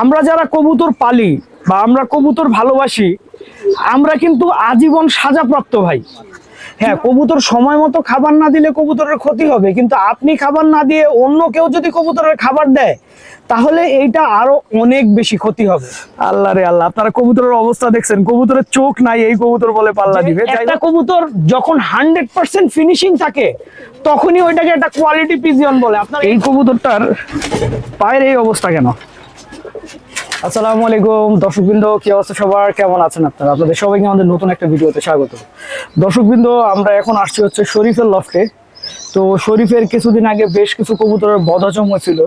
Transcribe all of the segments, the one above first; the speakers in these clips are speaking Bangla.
আমরা যারা কবুতর পালি বা আমরা কবুতর ভালোবাসি আমরা কিন্তু আজীবন সাজাপ্রাপ্ত ভাই। হ্যাঁ কবুতর সময় মতো খাবার না দিলে কবুতরের ক্ষতি হবে কিন্তু আপনি খাবার না দিয়ে অন্য কেউ যদি কবুতরের খাবার দেয় তাহলে এইটা আরও অনেক বেশি ক্ষতি হবে। আল্লাহ রে আল্লাহ আপনারা কবুতরের অবস্থা দেখছেন কবুতরের চোখ নাই এই কবুতর বলে পাল্লা দিবে। একটা কবুতর যখন হান্ড্রেড পার্সেন্ট ফিনিশিং থাকে তখনই ওইটাকে একটা কোয়ালিটি পিজিয়ন বলে। আপনার এই কবুতরটার পায়ের এই অবস্থা কেন? আসসালামু আলাইকুম। দর্শকবৃন্দ, কি অবস্থা সবার? কেমন আছেন আপনারা? আপনাদের সবাইকে আমাদের নতুন একটা ভিডিওতে স্বাগত। দর্শকবৃন্দ, আমরা এখন আসছি হচ্ছে শরীফের লফটে। তো শরীফের কিছুদিন আগে বেশ কিছু কবুতরের বধচম হয়েছিল।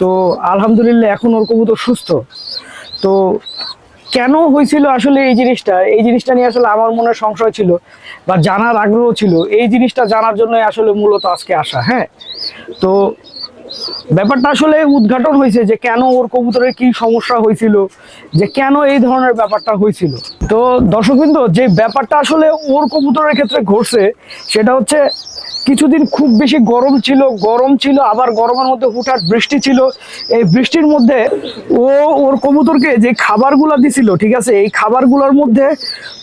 তো আলহামদুলিল্লাহ এখন ওর কবুতর সুস্থ। তো কেন হয়েছিল আসলে এই জিনিসটা? এই জিনিসটা নিয়ে আসলে আমার মনে সংশয় ছিল বা জানার আগ্রহ ছিল। এই জিনিসটা জানার জন্য আসলে মূলত আজকে আসা হ্যাঁ? তো ব্যাপারটা আসলে উদ্ঘাটন হয়েছে যে কেন ওর কবুতরের কি সমস্যা হয়েছিল, যে কেন এই ধরনের ব্যাপারটা হয়েছিল। তো দর্শকবৃন্দ, যে ব্যাপারটা আসলে ওর কবুতরের ক্ষেত্রে ঘটছে, সেটা হচ্ছে কিছুদিন খুব বেশি গরম ছিল গরম ছিল, আবার গরমের মধ্যে হুটহাট বৃষ্টি ছিল। এই বৃষ্টির মধ্যে ও, ওর কবুতরকে যে খাবারগুলো দিছিল, ঠিক আছে, এই খাবারগুলোর মধ্যে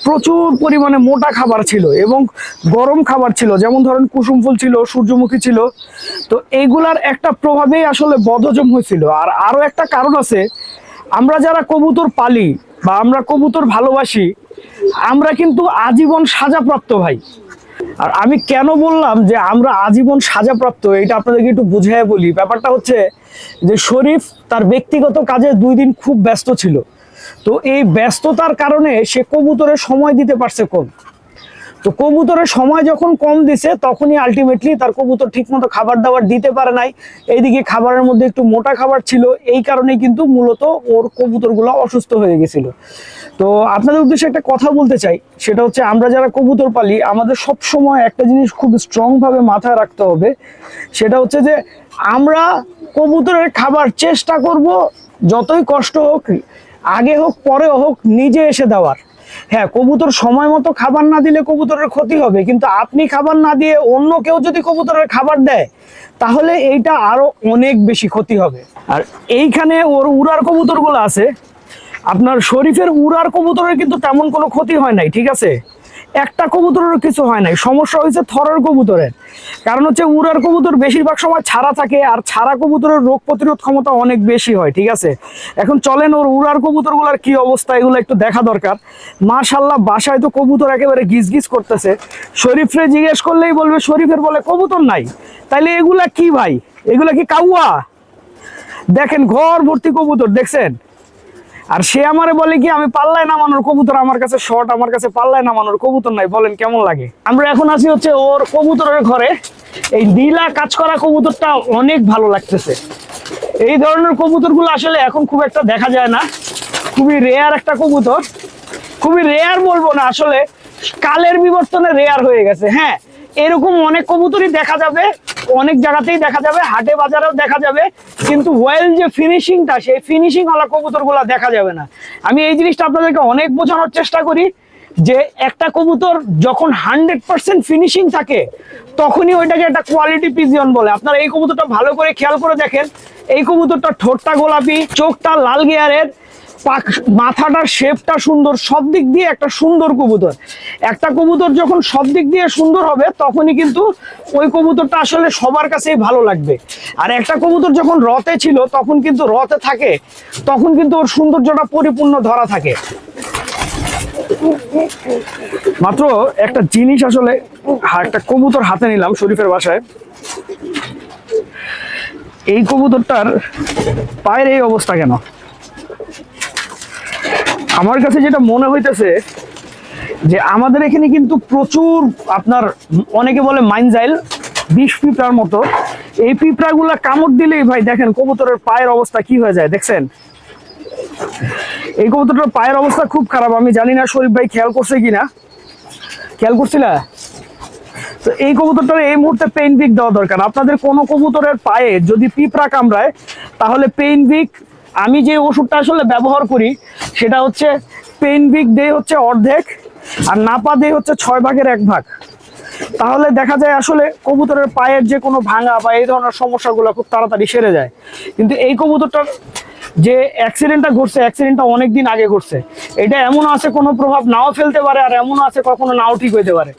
প্রচুর পরিমাণে মোটা খাবার ছিল এবং গরম খাবার ছিল। যেমন ধরেন কুসুম ফুল ছিল, সূর্যমুখী ছিল। তো এইগুলার একটা প্রভাবেই আসলে বদহজম হয়েছিল। আর আরও একটা কারণ আছে, আমরা যারা কবুতর পালি বা আমরা কবুতর ভালোবাসি, আমরা কিন্তু আজীবন সাজাপ্রাপ্ত ভাই। আর আমি কেন বললাম যে আমরা আজীবন সাজাপ্রাপ্ত এটা আপনাদেরকে একটু বুঝিয়ে বলি। ব্যাপারটা হচ্ছে যে শরীফ তার ব্যক্তিগত কাজে দুই দিন খুব ব্যস্ত ছিল। তো এই ব্যস্ততার কারণে সে কবুতরের সময় দিতে পারছে কম। তো কবুতরের সময় যখন কম দিছে, তখনই আলটিমেটলি তার কবুতর ঠিকমতো খাবার দাবার দিতে পারে নাই। এইদিকে খাবারের মধ্যে একটু মোটা খাবার ছিল, এই কারণেই কিন্তু মূলত ওর কবুতরগুলো অসুস্থ হয়ে গেছিল। তো আপনাদের উদ্দেশ্যে একটা কথা বলতে চাই, সেটা হচ্ছে আমরা যারা কবুতর পালি, আমাদের সব সময় একটা জিনিস খুব স্ট্রং ভাবে মাথায় রাখতে হবে, সেটা হচ্ছে যে আমরা কবুতরের খাবার চেষ্টা করব, যতই কষ্ট হোক, আগে হোক, পরে হোক, নিজে এসে দেওয়ার। হ্যাঁ কবুতর সময় মতো খাবার না দিলে কবুতরের ক্ষতি হবে, কিন্তু আপনি খাবার না দিয়ে অন্য কেউ যদি কবুতরের খাবার দেয়, তাহলে এইটা আরও অনেক বেশি ক্ষতি হবে। আর এইখানে ওর উড়ার কবুতরগুলো আছে। আপনার শরীফের উড়ার কবুতরের কিন্তু তেমন কোনো ক্ষতি হয় নাই, ঠিক আছে? একটা কবুতরেরও কিছু হয় নাই। সমস্যা হয়েছে থরের কবুতরের। কারণ হচ্ছে উড়ার কবুতর বেশিরভাগ সময় ছাড়া থাকে আর ছাড়া কবুতরের রোগ প্রতিরোধ ক্ষমতা অনেক বেশি হয়, ঠিক আছে? এখন চলেন ওর উড়ার কবুতরগুলোর কি অবস্থা, এগুলো একটু দেখা দরকার। মাশাল্লাহ বাসায় তো কবুতর একেবারে গিজ গিজ করতেছে। শরীফরে জিজ্ঞেস করলেই বলবে, শরীফের বলে কবুতর নাই। তাইলে এগুলা কি ভাই? এগুলা কি কাউয়া? দেখেন ঘর ভর্তি কবুতর, দেখছেন? আর সে আমারে বলে কি, আমি পাল্লায় নামানোর কবুতর আমার কাছে শর্ট আমার কাছে পাল্লায় নামানোর কবুতর নাই। বলেন কেমন লাগে? আমরা এখন আছি হচ্ছে ওর কবুতরের ঘরে। এই নীলা কাজ করা কবুতরটা অনেক ভালো লাগতেছে। এই ধরনের কবুতরগুলো আসলে এখন খুব একটা দেখা যায় না। খুবই রেয়ার একটা কবুতর। খুবই রেয়ার বলব না, আসলে কালের বিবর্তনে রেয়ার হয়ে গেছে। হ্যাঁ এরকম অনেক কবুতরই দেখা যাবে। অনেক জায়গাতেই দেখা যাবে, হাটে বাজারেও দেখা যাবে, কিন্তু ওয়েল যে ফিনিশিংটা সেই ফিনিশিং ওয়ালা কবুতরগুলো দেখা যাবে না। আমি এই জিনিসটা আপনাদেরকে অনেক বোঝানোর চেষ্টা করি যে একটা কবুতর যখন হান্ড্রেড পার্সেন্ট ফিনিশিং থাকে, তখনই ওইটাকে একটা কোয়ালিটি পিজিয়ন বলে। আপনারা এই কবুতরটা ভালো করে খেয়াল করে দেখেন। এই কবুতরটা ঠোঁটটা গোলাপি, চোখটা লাল গিয়ারের মাথাটার শেপটা সুন্দর, সব দিক দিয়ে একটা সুন্দর কবুতর। একটা কবুতর যখন সব দিক দিয়ে সুন্দর হবে, তখনই কিন্তু ওই কবুতরটা আসলে সবার কাছেই ভালো লাগবে। আর একটা কবুতর যখন রথে ছিল, তখন কিন্তু রথে থাকে, তখন কিন্তু ওর সৌন্দর্যটা পরিপূর্ণ ধরা থাকে। মাত্র একটা জিনিস আসলে হা- একটা কবুতর হাতে নিলাম শরীফের বাসায়। এই কবুতরটার পায়ের এই অবস্থা কেন? আমার কাছে যেটা মনে হইতেছে যে আমাদের এখানে কিন্তু প্রচুর আপনার অনেকে বলে মাইনজাইল, বিষ পিঁপড়ার মতো। এই পিঁপড়াগুলা কামড় দিলেই ভাই দেখেন কবুতরের পায়ের অবস্থা কি হয়ে যায়, দেখছেন? এই কবুতরটার পায়ের অবস্থা খুব খারাপ, আমি জানি না শরীফ ভাই খেয়াল করছে কিনা। খেয়াল করছিলা? তো এই কবুতরটার এই মুহূর্তে পেইন ভিক দেওয়া দরকার। আপনাদের কোনো কবুতরের পায়ে যদি পিঁপড়া কামড়ায়, তাহলে পেইন ভিক আমি যে ওষুধটা আসলে ব্যবহার করি সেটা হচ্ছে পেইন ভিক দেয় হচ্ছে অর্ধেক আর নাপা দেয় হচ্ছে ছয় ভাগের এক ভাগ। তাহলে দেখা যায় আসলে কবুতরের পায়ের যে কোনো ভাঙা বা এই ধরনের সমস্যাগুলো খুব তাড়াতাড়ি সেরে যায়। কিন্তু এই কবুতরটার যে অ্যাক্সিডেন্টটা ঘটছে অ্যাক্সিডেন্টটা অনেক দিন আগে ঘটছে, এটা এমন আছে কোনো প্রভাব নাও ফেলতে পারে আর এমন আছে কখনো নাও ঠিক হইতে পারে।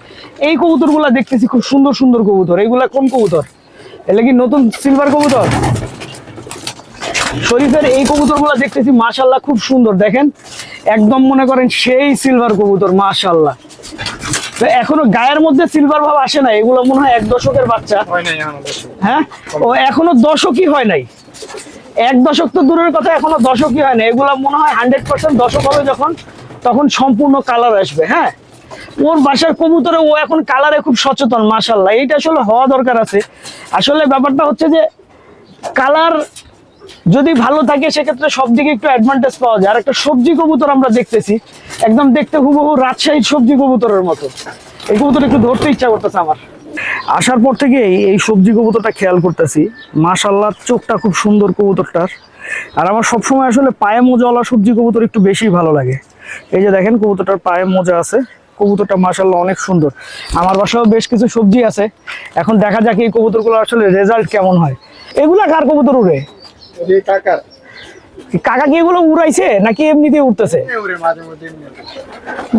এই কবুতরগুলো দেখতেছি খুব সুন্দর সুন্দর কবুতর। এইগুলা কোন কবুতর? এগুলা কি নতুন সিলভার কবুতর? শরীফের এই কবুতরগুলো দেখতেছি মাশাল্লাহ খুব সুন্দর। দেখেন একদম মনে করেন সেই সিলভার কবুতর মাশাল্লাহ এখনও গায়ের মধ্যে সিলভার ভাব আসে না এগুলো মনে হয় এক দশকের বাচ্চা। হয়। হ্যাঁ? ও এখনও দশকই হয় নাই। এক দশক তো দূরের কথা এখনও দশকই হয় না এগুলো মনে হয় হান্ড্রেড পার্সেন্ট দশক হবে যখন তখন সম্পূর্ণ কালার আসবে হ্যাঁ? ওর বাসার কবুতরে ও এখন কালারে খুব সচেতন মাসাল্লাহ এইটা আসলে হওয়া দরকার আছে। আসলে ব্যাপারটা হচ্ছে যে কালার যদি ভালো থাকে, সেক্ষেত্রে সব দিকে একটু অ্যাডভান্টেজ পাওয়া যায়। আর একটা সবজি কবুতর আমরা দেখতেছি, একদম দেখতে হুবহু রাজশাহীর সবজি কবুতরের মতো। এই কবুতর একটু ধরতে ইচ্ছা করতেছে আমার। আসার পর থেকে এই সবজি কবুতরটা খেয়াল করতেছি। মাশাল্লাহ চোখটা খুব সুন্দর কবুতরটার। আর আমার সবসময় আসলে পায়ে মোজাওয়ালা সবজি কবুতর একটু বেশি ভালো লাগে। এই যে দেখেন কবুতরটার পায়ে মোজা আছে। কবুতরটা মাশাল্লাহ অনেক সুন্দর। আমার বাসাও বেশ কিছু সবজি আছে। এখন দেখা যাক এই কবুতরগুলো আসলে রেজাল্ট কেমন হয়। এগুলা কার কবুতর উড়ে কাকা কি এগুলো উড়াইছে নাকি এমনিতে উঠতেছে।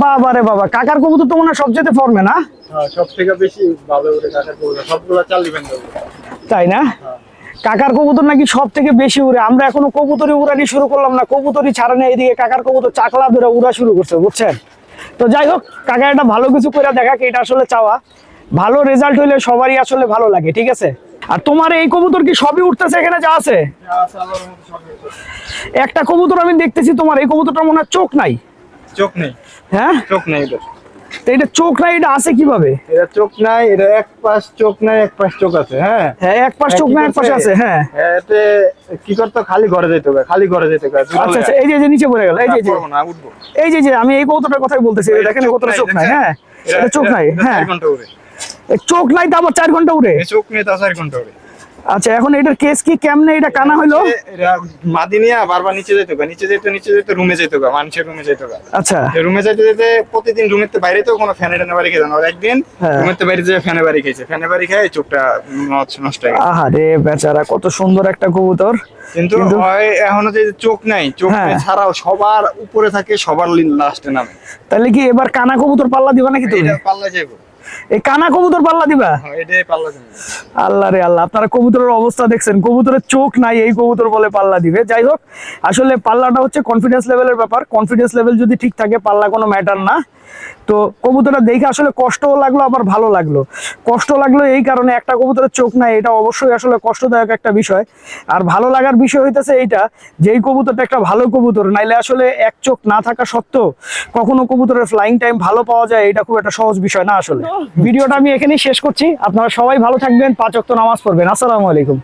বাবা রে বাবা কাকার কবুতর তো মনে সবচেয়ে ফর্মে না? হ্যাঁ, সব থেকে বেশি ভালো ওরে কাকার কবুতর। সবগুলো চাল দিবেন তো। তাই না? কাকার কবুতর নাকি সব থেকে বেশি উড়ে? আমরা এখনও কবুতরি উড়ানি শুরু করলাম না কবুতরি ছাড়া নেই এদিকে কাকার কবুতর চাকলা ধরে উড়া শুরু করছে বুঝছেন? তো যাই হোক কাকা এটা ভালো কিছু করে দেখা এটা আসলে চাওয়া। ভালো রেজাল্ট হইলে সবারই আসলে ভালো লাগে ঠিক আছে? আর তোমার এই কবুতর কি সবই উঠতেছে এখানে যা আছে? একটা কবুতর আমি দেখতেছি তোমার এই কবুতরটা মনে হয় চোখ নাই? চোখ নেই। হ্যাঁ? চোখ নেই এটা চোখ নাই এটা আছে কীভাবে? এটা চোখ নাই এটা এক পাশ চোখ নাই এক পাশ চোখ আছে হ্যাঁ? হ্যাঁ এক পাশ চোখ নাই এক পাশে আছে হ্যাঁ। হ্যাঁ, এতে কি করতো খালি ঘরে যেতে হবে খালি ঘরে যেতে হবে। আচ্ছা আচ্ছা এই যে যে নিচে পড়ে গেল এই যে এই যে। আমি এই কবুতরটার কথাই বলতেছি দেখেন কবুতরটা চোখ নাই হ্যাঁ? এটা চোখ নাই হ্যাঁ। চোখ নাই তো আবার চার ঘণ্টা উড়ে। চোখ নেই তা চার ঘণ্টা উড়ে। আচ্ছা এখন এটার কেস কি? কেমনে এটা কানা হইল এটা মাদি নিয়ে বারবার নিচে যেতে হবে নিচে যেতে নিচে যেতে রুমে যেতে হবে মানুষের রুমে যেতে হবে। আচ্ছা। রুমে যেতে যেতে প্রতিদিন রুমের বাইরে তো কোনো ফ্যানে টানে বাড়ি খেয়ে আর একদিন হ্যাঁ। রুমের বাড়ি যেয়ে ফ্যানে বাড়ি খেয়েছে ফ্যানে বাড়ি খেয়ে চোখটা নষ্ট নষ্ট হয়ে গেছে। আহারে বেচারা কত সুন্দর একটা কবুতর। কিন্তু হয় এখনও যে চোখ নাই চোখ হ্যাঁ। নেই ছাড়াও সবার উপরে থাকে সবার লাস্টে নামে। তাহলে কি এবার কানা কবুতর পাল্লা দিবা নাকি তুমি? পাল্লা যাব এই কানা কবুতর পাল্লা দিবা? হ্যাঁ, আল্লাহ রে আল্লাহ আপনারা কবুতরের অবস্থা দেখছেন কবুতরের চোখ নাই এই কবুতর বলে পাল্লা দিবে। যাই হোক আসলে পাল্লাটা হচ্ছে কনফিডেন্স লেভেলের ব্যাপার। কনফিডেন্স লেভেল যদি ঠিক থাকে পাল্লা কোনো ম্যাটার না। তো কবুতরটা দেখে আসলে কষ্টও লাগল আবার ভালো লাগল। কষ্ট লাগল এই কারণে একটা কবুতরের চোখ নাই এটা অবশ্যই আসলে কষ্টদায়ক একটা বিষয়। আর ভালো লাগার বিষয় হইতেছে এইটা যে এই কবুতরটা একটা ভালো কবুতর নাইলে আসলে এক চোখ না থাকা সত্ত্বেও কখনো কবুতরের ফ্লাইং টাইম ভালো পাওয়া যায় এটা খুব একটা সহজ বিষয় না আসলে। ভিডিওটা আমি এখানেই শেষ করছি আপনারা সবাই ভালো থাকবেন পাঁচ ওয়াক্ত নামাজ পড়বেন আসসালামু আলাইকুম।